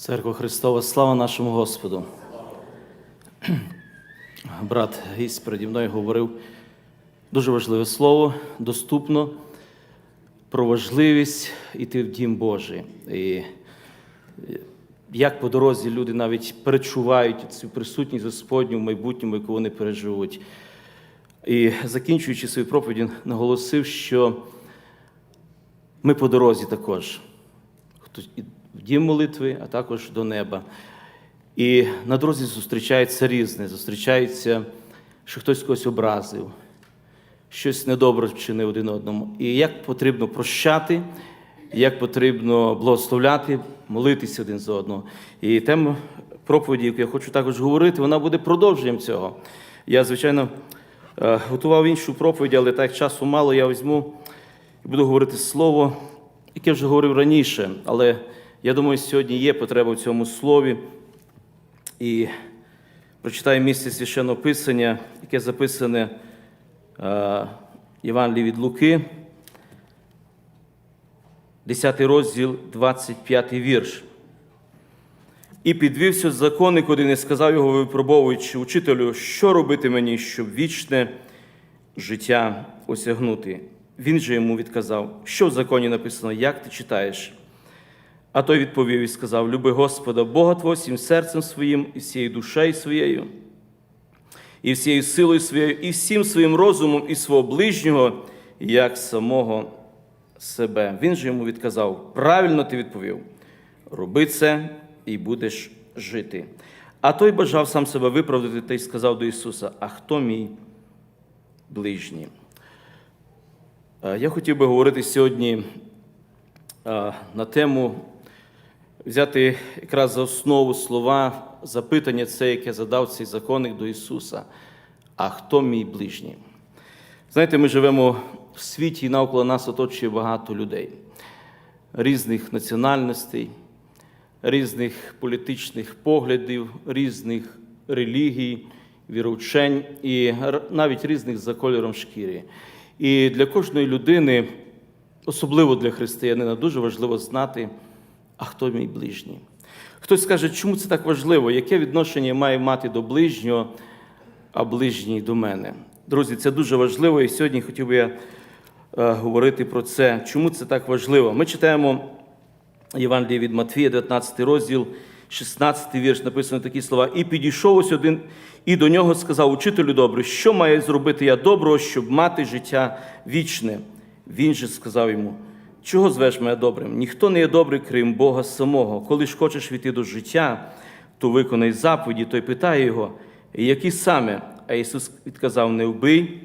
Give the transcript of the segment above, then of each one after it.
Церква Христова, слава нашому Господу. Брат гість переді мною говорив дуже важливе слово, доступно про важливість іти в дім Божий. І як по дорозі люди навіть перечувають цю присутність Господню в майбутньому, яку вони переживуть. І закінчуючи свою проповідь, наголосив, що ми по дорозі також. В дім молитви, а також до неба. І на дорозі зустрічається різне. Зустрічається, що хтось когось образив, щось недобре вчинив один одному. І як потрібно прощати, як потрібно благословляти, молитися один за одного. І тема проповіді, яку я хочу також говорити, вона буде продовженням цього. Я, звичайно, е, готував іншу проповідь, але так часу мало, я візьму і буду говорити слово, яке вже говорив раніше, але я думаю, сьогодні є потреба в цьому слові. І прочитаю місце священного писання, яке записане е, Євангелії від Луки, 10 розділ, 25 вірш. І підвівся законник один і сказав його, випробовуючи учителю, що робити мені, щоб вічне життя осягнути. Він же йому відказав, що в законі написано, як ти читаєш. А той відповів і сказав: Люби Господа, Бога Твого всім серцем своїм, і всією душею своєю, і всією силою своєю, і всім своїм розумом, і свого ближнього, як самого себе. Він же йому відказав: Правильно ти відповів, роби це і будеш жити. А той бажав сам себе виправдати та й сказав до Ісуса: А хто мій ближній? Е, Я хотів би говорити сьогодні е, на тему взяти якраз за основу слова запитання, це, яке задав цей законник до Ісуса. А хто мій ближній? Знаєте, ми живемо в світі і навколо нас оточує багато людей, різних національностей, різних політичних поглядів, різних релігій, віровчень і навіть різних за кольором шкіри. І для кожної людини, особливо для християнина, дуже важливо знати, а хто мій ближній. Хтось скаже, чому це так важливо? Яке відношення я маю мати до ближнього, а ближній до мене? Друзі, це дуже важливо, і сьогодні хотів би я е, говорити про це. Чому це так важливо? Ми читаємо Євангеліє від Матфія, 19 розділ, 16 вірш, написано такі слова. І підійшов ось один, і до нього сказав: Учителю добрий, що маю зробити я доброго, щоб мати життя вічне? Він же сказав йому: Чого звеш мене добрим? Ніхто не є добрий, крім Бога самого. Коли ж хочеш війти до життя, то виконай заповіді, той питає його, які саме? А Ісус відказав: Не вбий,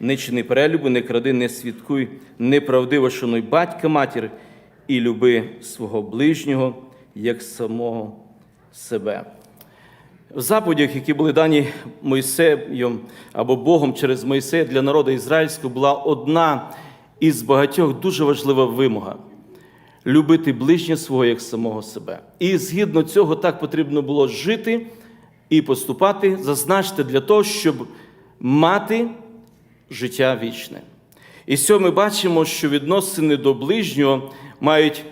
не чини перелюбу, не кради, не свідкуй, неправдиво шануй батька, матір і люби свого ближнього як самого себе. В заповідях, які були дані Мойсеєм або Богом через Мойсея для народу ізраїльського, була одна із багатьох дуже важлива вимога любити ближнє свого як самого себе. І згідно цього так потрібно було жити і поступати, зазначити для того, щоб мати життя вічне. І цього ми бачимо, що відносини до ближнього мають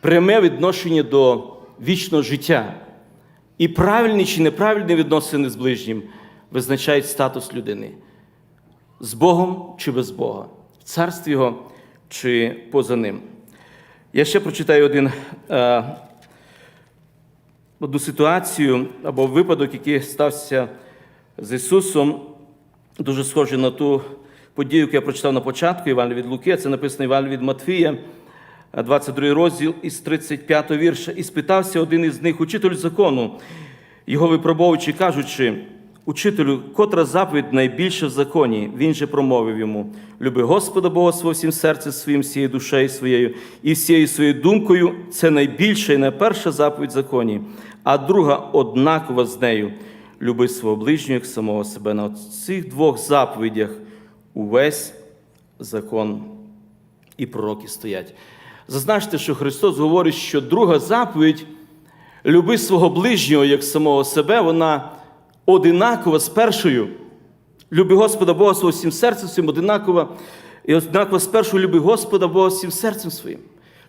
пряме відношення до вічного життя. І правильні чи неправильні відносини з ближнім визначають статус людини з Богом чи без Бога, царстві Його чи поза ним. Я ще прочитаю один, е, одну ситуацію або випадок, який стався з Ісусом, дуже схожий на ту подію, яку я прочитав на початку Івана від Луки, це написано Іван від Матфія, 22 розділ із 35 вірша. І спитався один із них, учитель закону, його випробовуючи, кажучи, учителю, котра заповідь найбільша в законі, він же промовив йому: люби Господа Бога свого всім серцем своїм, всією душею своєю і всією своєю думкою. Це найбільша і найперша заповідь в законі, а друга однакова з нею. Люби свого ближнього як самого себе. На цих двох заповідях увесь закон і пророки стоять. Зазначте, що Христос говорить, що друга заповідь люби свого ближнього як самого себе, вона одинакова з першою. Люби Господа Бога свого всім серцем своїм, одинакова, і однаково з першою люби Господа Бога всім серцем своїм.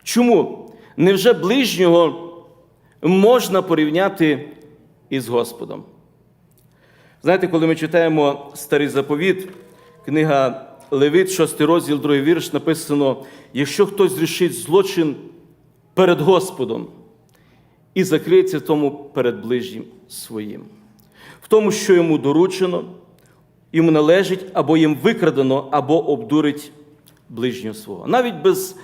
Чому? Невже ближнього можна порівняти із Господом. Знаєте, коли ми читаємо старий заповіт, книга Левит, 6 розділ, 2 вірш, написано: якщо хтось зрішить злочин перед Господом і закриється тому перед ближнім своїм, в тому, що йому доручено, йому належить, або їм викрадено, або обдурить ближнього свого. Навіть без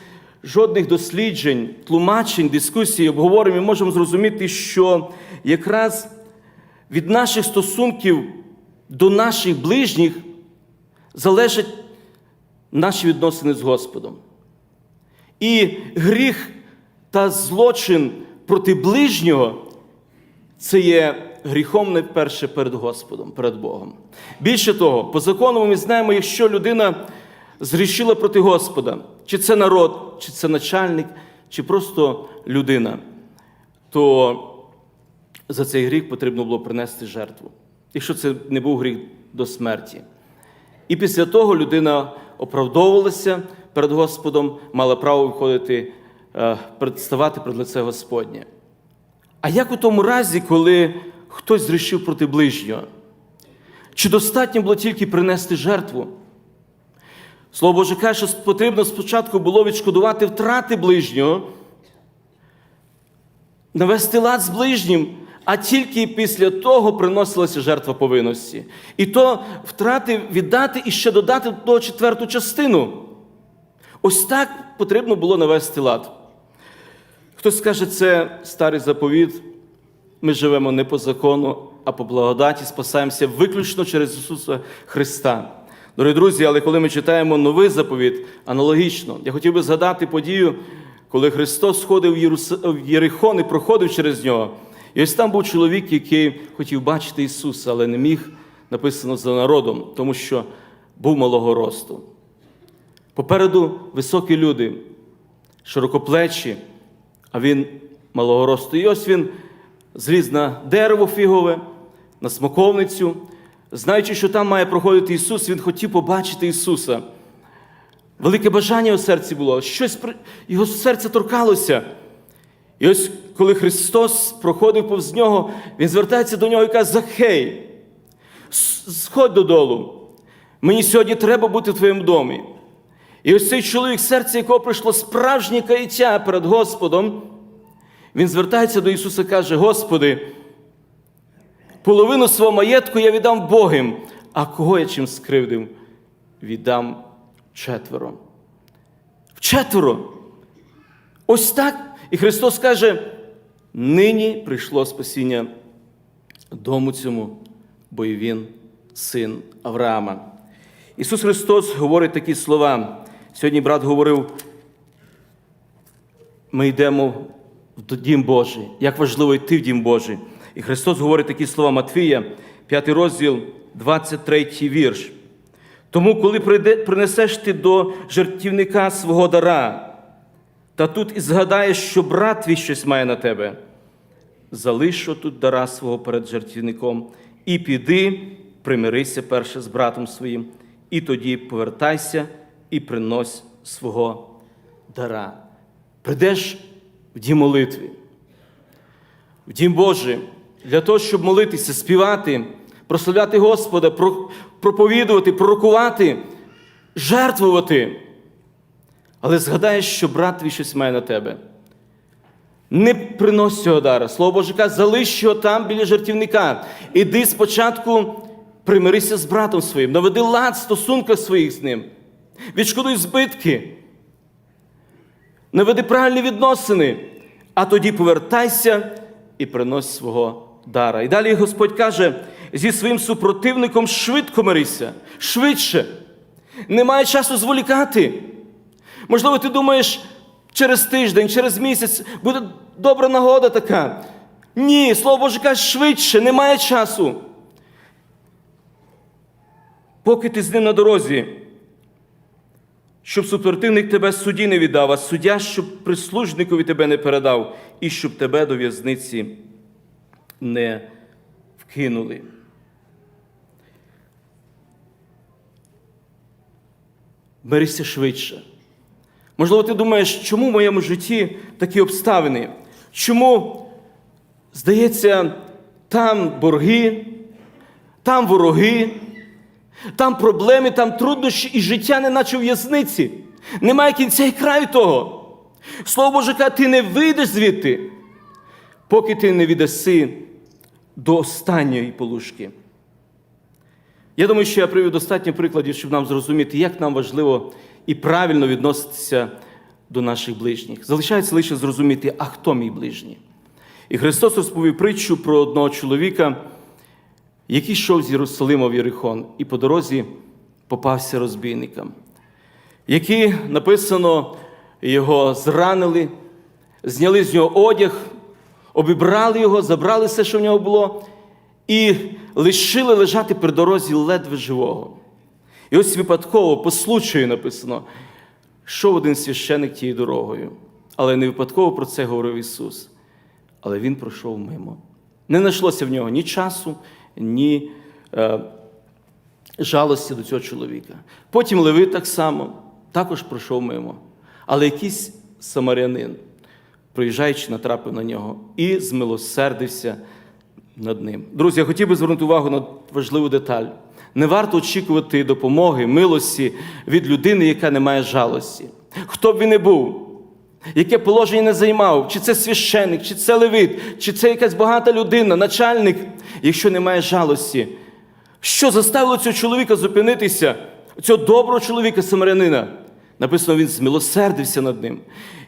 жодних досліджень, тлумачень, дискусій, обговорень ми можемо зрозуміти, що якраз від наших стосунків до наших ближніх залежать наші відносини з Господом. І гріх та злочин проти ближнього це є гріхом найперше перед Господом, перед Богом. Більше того, по закону ми знаємо, якщо людина згрішила проти Господа, чи це народ, чи це начальник, чи просто людина, то за цей гріх потрібно було принести жертву, якщо це не був гріх до смерті. І після того людина оправдовувалася перед Господом, мала право виходити, е, представати перед лице Господнє. А як у тому разі, коли хтось зрішив проти ближнього? Чи достатньо було тільки принести жертву? Слово Боже каже, що потрібно спочатку було відшкодувати втрати ближнього, навести лад з ближнім, а тільки після того приносилася жертва повинності. І то втрати віддати і ще додати до четверту частину. Ось так потрібно було навести лад. Хтось скаже, це старий заповіт. Ми живемо не по закону, а по благодаті, спасаємося виключно через Ісуса Христа. Дорогі друзі, але коли ми читаємо новий заповіт, аналогічно, я хотів би згадати подію, коли Христос сходив в. Єрихон і проходив через нього. І ось там був чоловік, який хотів бачити Ісуса, але не міг написано за народом, тому що був малого росту. Попереду високі люди, широкоплечі, а він малого росту. І ось він зліз на дерево фігове, на смоковницю. Знаючи, що там має проходити Ісус, він хотів побачити Ісуса. Велике бажання у серці було, щось його серце торкалося. І ось коли Христос проходив повз нього, Він звертається до нього і каже: Захей, сходь додолу. Мені сьогодні треба бути в твоєму домі. І ось цей чоловік, серце якого прийшло справжнє каяття перед Господом, він звертається до Ісуса і каже: Господи, половину свого маєтку я віддам Богим, а кого я чим скривдив, віддам четверо. Вчетверо. Ось так. І Христос каже: нині прийшло спасіння дому цьому, бо і він син Авраама. Ісус Христос говорить такі слова. Сьогодні брат говорив, ми йдемо в дім Божий. Як важливо йти в дім Божий. І Христос говорить такі слова Матвія, 5 розділ, 23 вірш. Тому, коли принесеш ти до жертівника свого дара, та тут і згадаєш, що брат твій щось має на тебе, залиш тут дара свого перед жертівником, і піди, примирися перше з братом своїм, і тоді повертайся і принось свого дара. Прийдеш в дім молитви, в дім Божий, для того, щоб молитися, співати, прославляти Господа, проповідувати, пророкувати, жертвувати. Але згадаєш, що брат твій щось має на тебе. Не принось цього дара. Слово Боже каже, залиш його там біля жертівника. Іди спочатку, примирися з братом своїм, наведи лад в стосунках своїх з ним. Відшкодуй збитки. Наведи правильні відносини, а тоді повертайся і принось свого дара. І далі Господь каже: зі своїм супротивником швидко мирися, швидше. Немає часу зволікати. Можливо, ти думаєш, через тиждень, через місяць буде добра нагода така. Ні, слово Боже каже, швидше, немає часу. Поки ти з ним на дорозі, щоб супротивник тебе судді не віддав, а суддя, щоб прислужникові тебе не передав, і щоб тебе до в'язниці не вкинули. Берися швидше. Можливо, ти думаєш, чому в моєму житті такі обставини? Чому Здається, там борги, там вороги, там проблеми, там труднощі і життя, неначе в в'язниці. Немає кінця і краю того. Слово Боже каже, ти не вийдеш звідти, поки ти не віддаси до останньої полушки. Я думаю, що я привів достатньо прикладів, щоб нам зрозуміти, як нам важливо і правильно відноситися до наших ближніх. Залишається лише зрозуміти, а хто мій ближній. І Христос розповів притчу про одного чоловіка, який йшов з Єрусалима в Єрихон, і по дорозі попався розбійникам, які написано, його зранили, зняли з нього одяг, обібрали його, забрали все, що в нього було, і лишили лежати при дорозі ледве живого. І ось випадково, по случаю написано, йшов один священик тією дорогою, але не випадково про це говорив Ісус. Але він пройшов мимо. Не знайшлося в нього ні часу, ні е, жалості до цього чоловіка. Потім Левит так само також пройшов мимо. Але якийсь самарянин, проїжджаючи, натрапив на нього і змилосердився над ним. Друзі, я хотів би звернути увагу на важливу деталь. Не варто очікувати допомоги, милості від людини, яка не має жалості. Хто б він не був, яке положення не займав, чи це священник, чи це левит, чи це якась багата людина, начальник, якщо немає жалості. Що заставило цього чоловіка зупинитися, цього доброго чоловіка самарянина? Написано, він змилосердився над ним.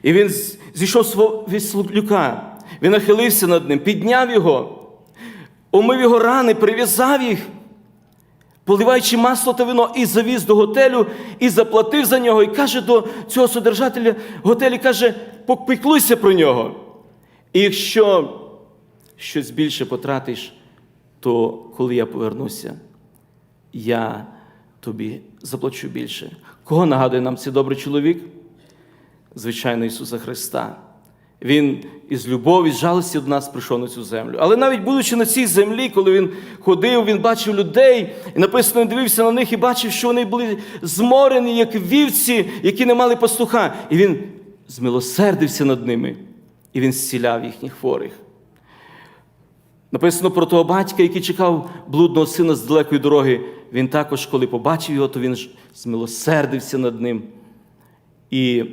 І він зійшов свого віслюка, він нахилився над ним, підняв його, умив його рани, прив'язав їх, поливаючи масло та вино, і завіз до готелю, і заплатив за нього, і каже до цього содержателя готелю, каже, попіклуйся про нього. І якщо щось більше потратиш, то коли я повернуся, я тобі заплачу більше. Кого нагадує нам цей добрий чоловік? Звичайно, Ісуса Христа. Він із любові, з жалості до нас прийшов на цю землю. Але навіть будучи на цій землі, коли він ходив, він бачив людей, і написано, він дивився на них і бачив, що вони були зморені, як вівці, які не мали пастуха. І він змилосердився над ними, і він зціляв їхніх хворих. Написано про того батька, який чекав блудного сина з далекої дороги. Він також, коли побачив його, то він змилосердився над ним. І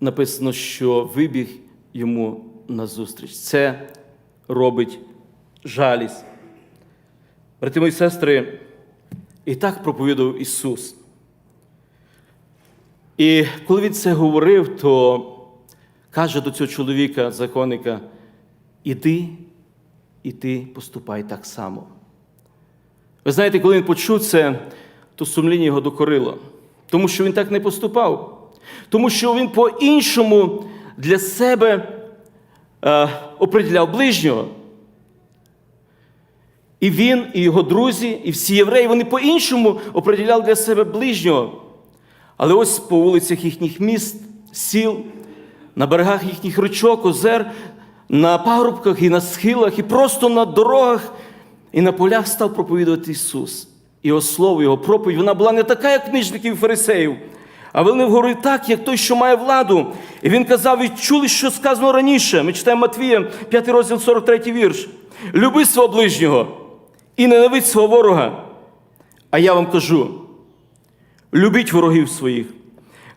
написано, що вибіг йому назустріч. Це робить жалість. Брати мої сестри, і так проповідав Ісус. І коли він це говорив, то каже до цього чоловіка, законника, іди і ти поступай так само. Ви знаєте, коли він почув це, то сумління його докорило, тому що він так не поступав. Тому що він по-іншому для себе е, оприділяв ближнього. І він, і його друзі, і всі євреї, вони по-іншому оприділяли для себе ближнього. Але ось по вулицях їхніх міст, сіл, на берегах їхніх річок, озер, на пагорбках і на схилах, і просто на дорогах, і на полях став проповідувати Ісус. Його слово, його проповідь, вона була не така, як книжників і фарисеїв, а вони говорили так, як той, що має владу. І він казав, і чули, що сказано раніше. Ми читаємо Матвія, 5 розділ, 43 вірш. Люби свого ближнього і ненавидь свого ворога. А я вам кажу: любіть ворогів своїх.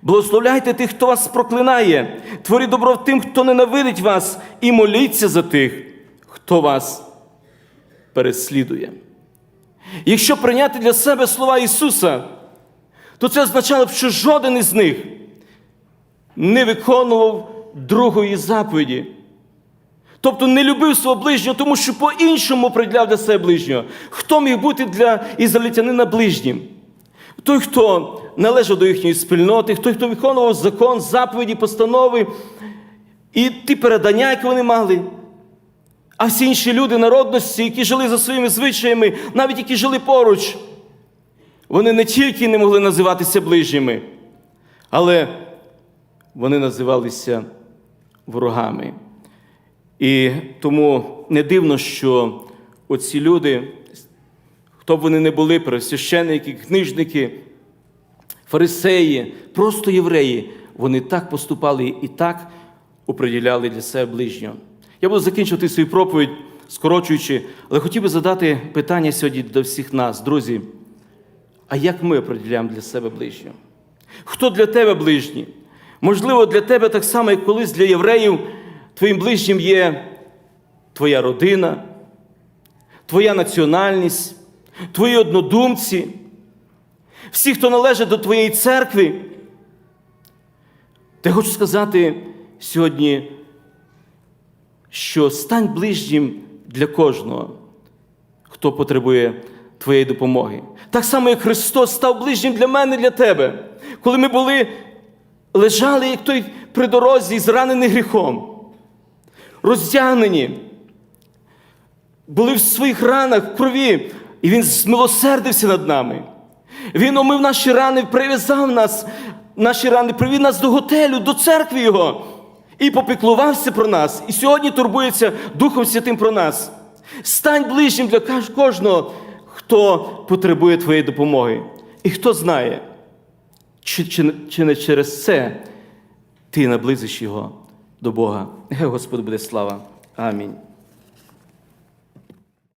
Благословляйте тих, хто вас проклинає, творіть добро тим, хто ненавидить вас, і моліться за тих, хто вас переслідує. Якщо прийняти для себе слова Ісуса, то це означало б, що жоден із них не виконував другої заповіді. Тобто не любив свого ближнього, тому що по-іншому приділяв для себе ближнього. Хто міг бути для ізраїльтянина ближнім? Той, хто належав до їхньої спільноти, той, хто виконував закон, заповіді, постанови і ті передання, які вони мали. А всі інші люди народності, які жили за своїми звичаями, навіть які жили поруч, вони не тільки не могли називатися ближніми, але вони називалися ворогами. І тому не дивно, що оці люди, хто б вони не були, пересвященники, книжники, фарисеї, просто євреї, вони так поступали і так оприділяли для себе ближнього. Я буду закінчувати свою проповідь, скорочуючи, але хотів би задати питання сьогодні до всіх нас, друзі. А як ми определяємо для себе ближнього? Хто для тебе ближній? Можливо, для тебе так само, як колись для євреїв, твоїм ближнім є твоя родина, твоя національність, твої однодумці, всі, хто належить до твоєї церкви. Та я хочу сказати сьогодні, що стань ближнім для кожного, хто потребує твоєї допомоги. Так само, як Христос став ближнім для мене, для тебе. Коли ми були, лежали, як той при дорозі, зранений гріхом, роздягнені, були в своїх ранах в крові, і Він змилосердився над нами. Він омив наші рани, прив'язав нас, наші рани, привів нас до готелю, до церкви Його. І попіклувався про нас. І сьогодні турбується Духом Святим про нас. Стань ближнім для кожного, хто потребує твоєї допомоги. І хто знає, чи, чи, чи не через це ти наблизиш його до Бога. Нехай Господь буде слава. Амінь.